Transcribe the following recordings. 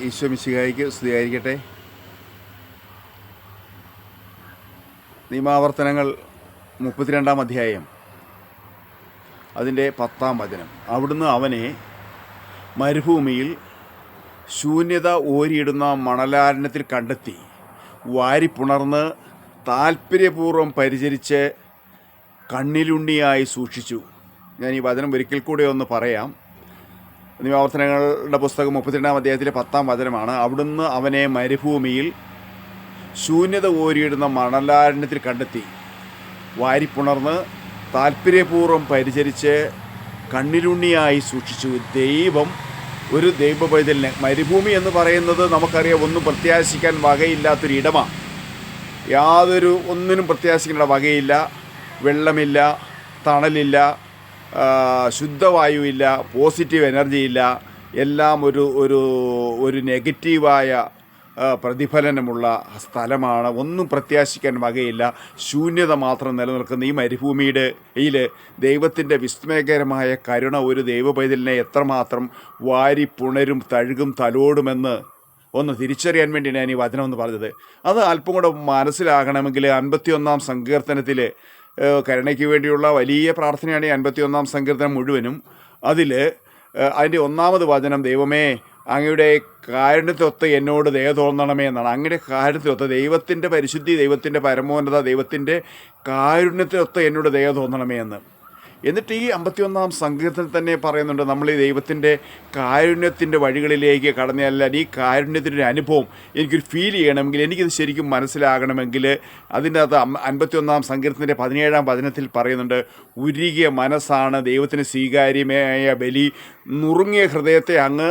ഈശോ മിശിഹായിക്ക് സ്തുതിയായിരിക്കട്ടെ. നിയമാവർത്തനങ്ങൾ മുപ്പത്തിരണ്ടാം അധ്യായം അതിന്റെ പത്താം വചനം. അവിടുന്ന് അവനെ മരുഭൂമിയിൽ ശൂന്യത ഓരിയിടുന്ന മണലാരണത്തിൽ കണ്ടെത്തി വാരിപ്പുണർന്ന് താല്പര്യപൂർവം പരിചരിച്ച് കണ്ണിലുണ്ണിയായി സൂക്ഷിച്ചു. ഞാൻ ഈ വചനം ഒരിക്കൽ കൂടെ ഒന്ന് പറയാം. നിയമാവർത്തനങ്ങളുടെ പുസ്തകം മുപ്പത്തിരണ്ടാം അധ്യായത്തിലെ പത്താം വചനമാണ്. അവിടുന്ന് അവനെ മരുഭൂമിയിൽ ശൂന്യത ഓരിയിടുന്ന മണലാരണ്യത്തിൽ കണ്ടെത്തി. വാരിപ്പുണർന്ന് താല്പര്യപൂർവം പരിചരിച്ച് കണ്ണിലുണ്ണിയായി സൂക്ഷിച്ചു. ദൈവം ഒരു ദൈവ പൈതലിനെ മരുഭൂമി എന്ന് പറയുന്നത് നമുക്കറിയാം ഒന്നും പ്രത്യാശിക്കാൻ വകയില്ലാത്തൊരു ഇടമാണ് യാതൊരു ഒന്നിനും പ്രത്യാശിക്കേണ്ട വകയില്ല. വെള്ളമില്ല തണലില്ല ശുദ്ധവായുവില്ല പോസിറ്റീവ് എനർജി ഇല്ല എല്ലാം ഒരു ഒരു ഒരു നെഗറ്റീവായ പ്രതിഫലനമുള്ള സ്ഥലമാണ്. ഒന്നും പ്രത്യാശിക്കാൻ വകയില്ല. ശൂന്യത മാത്രം നിലനിൽക്കുന്ന ഈ മരുഭൂമിയുടെ ഇതിൽ ദൈവത്തിന്റെ വിസ്മയകരമായ കരുണ ഒരു ദൈവപൈതലിനെ എത്രമാത്രം വാരി പുണരും തഴുകും തലോടുമെന്ന് ഒന്ന് തിരിച്ചറിയാൻ വേണ്ടിയാണ് ഞാൻ ഈ വചനം എന്ന് പറഞ്ഞത്. അത് അല്പം കൂടെ മനസ്സിലാകണമെങ്കിൽ അൻപത്തിയൊന്നാം സങ്കീർത്തനത്തിൽ കരുണയ്ക്ക് വേണ്ടിയുള്ള വലിയ പ്രാർത്ഥനയാണ് ഈ അൻപത്തിയൊന്നാം സങ്കീർത്തനം മുഴുവനും. അതിൽ അതിന്റെ ഒന്നാമത് വചനം ദൈവമേ അങ്ങയുടെ കാരുണ്യത്തൊത്ത് എന്നോട് ദയ തോന്നണമേ എന്നാണ്. അങ്ങയുടെ കാരുണ്യത്തൊത്ത് ദൈവത്തിന്റെ പരിശുദ്ധി ദൈവത്തിന്റെ പരമോന്നത ദൈവത്തിന്റെ കാരുണ്യത്തിനൊത്ത് എന്നോട് ദയ തോന്നണമേ എന്ന്. എന്നിട്ട് ഈ അമ്പത്തിയൊന്നാം സങ്കീർത്തനം തന്നെ പറയുന്നുണ്ട് നമ്മൾ ഈ ദൈവത്തിന്റെ കാരുണ്യത്തിന്റെ വഴികളിലേക്ക് കടന്നല്ല ഈ കാരുണ്യത്തിന്റെ അനുഭവം എനിക്കൊരു ഫീൽ ചെയ്യണമെങ്കിൽ എനിക്കിത് ശരിക്കും മനസ്സിലാകണമെങ്കിൽ. അതിന്റെ അകത്ത് അൻപത്തിയൊന്നാം സങ്കീർത്തനത്തിന്റെ പതിനേഴാം പതിനത്തിൽ പറയുന്നുണ്ട് ഉരുകിയ മനസ്സാണ് ദൈവത്തിന് സ്വീകാര്യമായ ബലി നുറുങ്ങിയ ഹൃദയത്തെ അങ്ങ്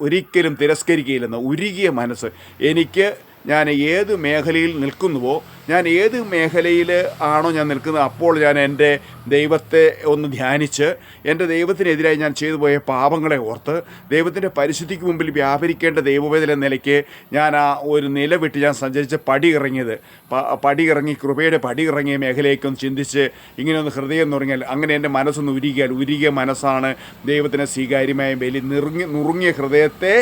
ഒരിക്കലും തിരസ്കരിക്കുകയില്ലെന്ന് ഉരുകിയ മനസ്സ്. എനിക്ക് ഞാൻ ഏത് മേഖലയിൽ നിൽക്കുന്നുവോ ഞാൻ ഏത് മേഖലയിൽ ആണോ ഞാൻ നിൽക്കുന്നത് അപ്പോൾ ഞാൻ എന്റെ ദൈവത്തെ ഒന്ന് ധ്യാനിച്ച് എന്റെ ദൈവത്തിനെതിരായി ഞാൻ ചെയ്തു പോയ പാപങ്ങളെ ഓർത്ത് ദൈവത്തിന്റെ പരിശുദ്ധിക്ക് മുമ്പിൽ വ്യാപരിക്കേണ്ട ദൈവവേദന നിലയ്ക്ക് ഞാൻ ആ ഒരു നില വിട്ട് ഞാൻ സഞ്ചരിച്ച് പടി ഇറങ്ങിയത്. പടി ഇറങ്ങി കൃപയുടെ പടി ഇറങ്ങിയ മേഖലയൊക്കെ ചിന്തിച്ച് ഇങ്ങനെ ഒന്ന് ഹൃദയം നുറങ്ങിയാൽ അങ്ങനെ എന്റെ മനസ്സൊന്ന് ഉരുകിയാൽ ഉരുകിയ മനസ്സാണ് ദൈവത്തിന് സ്വീകാര്യമായ ബലി നിറുങ്ങി നുറുങ്ങിയ ഹൃദയത്തെ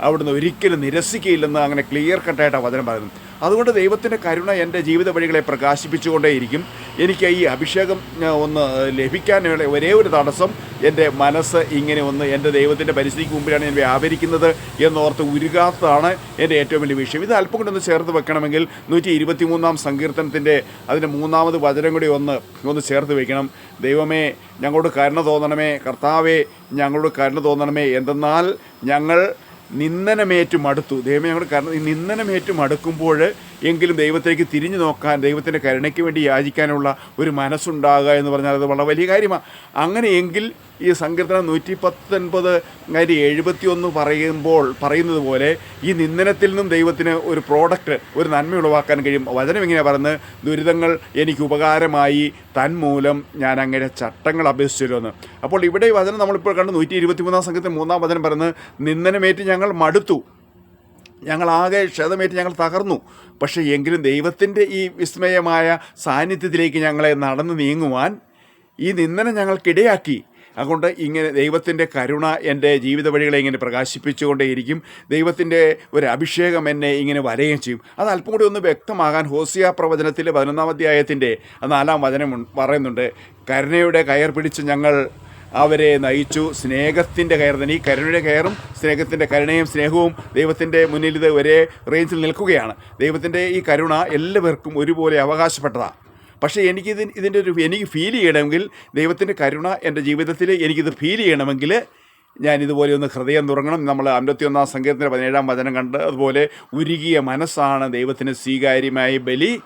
അവിടുന്ന് ഒരിക്കലും നിരസിക്കുകയില്ലെന്ന് അങ്ങനെ ക്ലിയർ കട്ടായിട്ട് വചനം പറയുന്നു. അതുകൊണ്ട് ദൈവത്തിന്റെ കരുണ എന്റെ ജീവിത വഴികളെ പ്രകാശിപ്പിച്ചുകൊണ്ടേയിരിക്കും. എനിക്ക് ഈ അഭിഷേകം ഒന്ന് ലഭിക്കാനുള്ള ഒരേ ഒരു തടസ്സം എന്റെ മനസ്സ് ഇങ്ങനെ ഒന്ന് എന്റെ ദൈവത്തിന്റെ പരിസ്ഥിതിക്ക് മുമ്പിലാണ് ഞാൻ വ്യാപരിക്കുന്നത് എന്നോർത്ത് ഉരുകാത്തതാണ് എന്റെ ഏറ്റവും വലിയ വിഷയം. ഇത് അല്പം കൂടെ ഒന്ന് ചേർത്ത് വെക്കണമെങ്കിൽ നൂറ്റി ഇരുപത്തി മൂന്നാം സങ്കീർത്തനത്തിന്റെ അതിന്റെ മൂന്നാമത് വചനം കൂടി ഒന്ന് ഒന്ന് ചേർത്ത് വെക്കണം. ദൈവമേ ഞങ്ങളോട് കരുണ തോന്നണമേ. കർത്താവേ ഞങ്ങളോട് കരുണ തോന്നണമേ. എന്തെന്നാൽ ഞങ്ങൾ നിന്ദനമേറ്റു മടുത്തു ദൈവമേ ഞങ്ങളുടെ കാരണം ഈ നിന്ദനമേറ്റു മടുക്കുമ്പോൾ എങ്കിലും ദൈവത്തിലേക്ക് തിരിഞ്ഞു നോക്കാൻ ദൈവത്തിന്റെ കരുണയ്ക്ക് വേണ്ടി യാചിക്കാനുള്ള ഒരു മനസ്സുണ്ടാകുക എന്ന് പറഞ്ഞാൽ അത് വളരെ വലിയ കാര്യമാണ് അങ്ങനെയെങ്കിൽ ഈ സങ്കീർത്തനം നൂറ്റി പത്തൊൻപത് കാര്യം എഴുപത്തി ഒന്ന് പറയുമ്പോൾ പറയുന്നത് പോലെ ഈ നിന്ദനത്തിൽ നിന്നും ദൈവത്തിന് ഒരു പ്രോഡക്റ്റ് ഒരു നന്മ ഉളവാക്കാൻ കഴിയും. വചനം ഇങ്ങനെ പറഞ്ഞ് ദുരിതങ്ങൾ എനിക്ക് ഉപകാരമായി തന്മൂലം ഞാൻ അങ്ങനെ ചട്ടങ്ങൾ അഭ്യസിച്ചിരുന്നു. അപ്പോൾ ഇവിടെ വചനം നമ്മളിപ്പോൾ കണ്ട് നൂറ്റി ഇരുപത്തി മൂന്നാം സംഘത്തിൽ മൂന്നാം വചനം പറഞ്ഞ് നിന്ദനമേറ്റ് ഞങ്ങൾ മടുത്തു. ഞങ്ങളാകെ ക്ഷതമേറ്റ് ഞങ്ങൾ തകർന്നു. പക്ഷേ എങ്കിലും ദൈവത്തിന്റെ ഈ വിസ്മയമായ സാന്നിധ്യത്തിലേക്ക് ഞങ്ങളെ നടന്നു നീങ്ങുവാൻ ഈ നിന്ദനം ഞങ്ങൾക്കിടയാക്കി. അതുകൊണ്ട് ഇങ്ങനെ ദൈവത്തിന്റെ കരുണ എന്റെ ജീവിത വഴികളെ ഇങ്ങനെ പ്രകാശിപ്പിച്ചുകൊണ്ടേയിരിക്കും. ദൈവത്തിന്റെ ഒരു അഭിഷേകം എന്നെ ഇങ്ങനെ വരയും ചെയ്യും. അത് അല്പം കൂടി ഒന്ന് വ്യക്തമാകാൻ ഹോസിയ പ്രവചനത്തിലെ പതിനൊന്നാം അധ്യായത്തിന്റെ നാലാം വചനം പറയുന്നുണ്ട്. കരുണയുടെ കയർ പിടിച്ച് ഞങ്ങൾ അവരെ നയിച്ചു. സ്നേഹത്തിന്റെ കയർ തന്നെ ഈ കരുണയുടെ കയറും സ്നേഹത്തിന്റെ കരുണയും സ്നേഹവും ദൈവത്തിന്റെ മുന്നിൽ ഇത് ഒരേ റേഞ്ചിൽ നിൽക്കുകയാണ്. ദൈവത്തിന്റെ ഈ കരുണ എല്ലാവർക്കും ഒരുപോലെ അവകാശപ്പെട്ടതാണ് പക്ഷേ എനിക്കിത് ഇതിന്റെ ഒരു എനിക്ക് ഫീൽ ചെയ്യണമെങ്കിൽ ദൈവത്തിന്റെ കരുണ എന്റെ ജീവിതത്തിൽ എനിക്കിത് ഫീൽ ചെയ്യണമെങ്കിൽ ഞാൻ ഇതുപോലെ ഒന്ന് ഹൃദയം തുറങ്ങണം. നമ്മൾ അമ്പത്തിയൊന്നാം സംഗീതത്തിന്റെ പതിനേഴാം വചനം കണ്ട് അതുപോലെ ഉരുകിയ മനസ്സാണ് ദൈവത്തിന് സ്വീകാര്യമായ ബലി.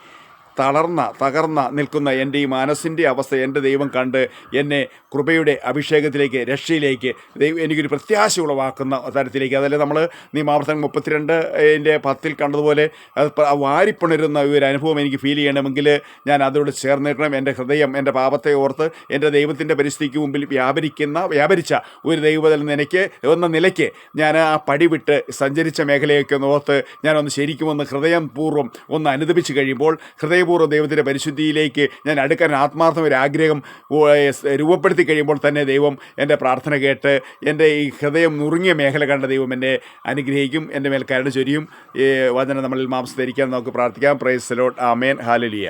തളർന്ന തകർന്ന നിൽക്കുന്ന എന്റെ ഈ മനസ്സിന്റെ അവസ്ഥ എന്റെ ദൈവം കണ്ട് എന്നെ കൃപയുടെ അഭിഷേകത്തിലേക്ക് രക്ഷയിലേക്ക് ദൈവം എനിക്കൊരു പ്രത്യാശ ഉളവാക്കുന്ന തരത്തിലേക്ക്. അതല്ലേ നമ്മൾ നിയമാവർത്തനം മുപ്പത്തിരണ്ട് എന്റെ പത്തിൽ കണ്ടതുപോലെ വാരിപ്പുണരുന്ന ഒരു അനുഭവം എനിക്ക് ഫീൽ ചെയ്യണമെങ്കിൽ ഞാൻ അതോട് ചേർന്നിട്ടണം എന്റെ ഹൃദയം എന്റെ പാപത്തെ ഓർത്ത് എന്റെ ദൈവത്തിന്റെ പരിസ്ഥിതിക്ക് മുമ്പിൽ വ്യാപരിക്കുന്ന വ്യാപരിച്ച ഒരു ദൈവത്തിൽ നിനക്ക് എന്ന നിലയ്ക്ക് ഞാൻ ആ പടി വിട്ട് സഞ്ചരിച്ച മേഖലയൊക്കെ ഒന്ന് ഓർത്ത് ഞാനൊന്ന് ശരിക്കും ഒന്ന് ഹൃദയം പൂർവം ഒന്ന് അനുദപിച്ച് കഴിയുമ്പോൾ ഹൃദയം ഹൃദയപൂർവം ദൈവത്തിന്റെ പരിശുദ്ധിയിലേക്ക് ഞാൻ അടുക്കാൻ ആത്മാർത്ഥം ഒരു ആഗ്രഹം രൂപപ്പെടുത്തി കഴിയുമ്പോൾ തന്നെ ദൈവം എന്റെ പ്രാർത്ഥന കേട്ട് എന്റെ ഈ ഹൃദയം നുറുങ്ങിയ മേഖല കണ്ട ദൈവം എന്നെ അനുഗ്രഹിക്കും എന്റെ മേൽ കരട് ചൊരിയും. വചനം നമ്മളിൽ മാംസം ധരിക്കാൻ നമുക്ക് പ്രാർത്ഥിക്കാം. പ്രൈസ് ലോട്ട് ആമേൻ ഹാലലിയ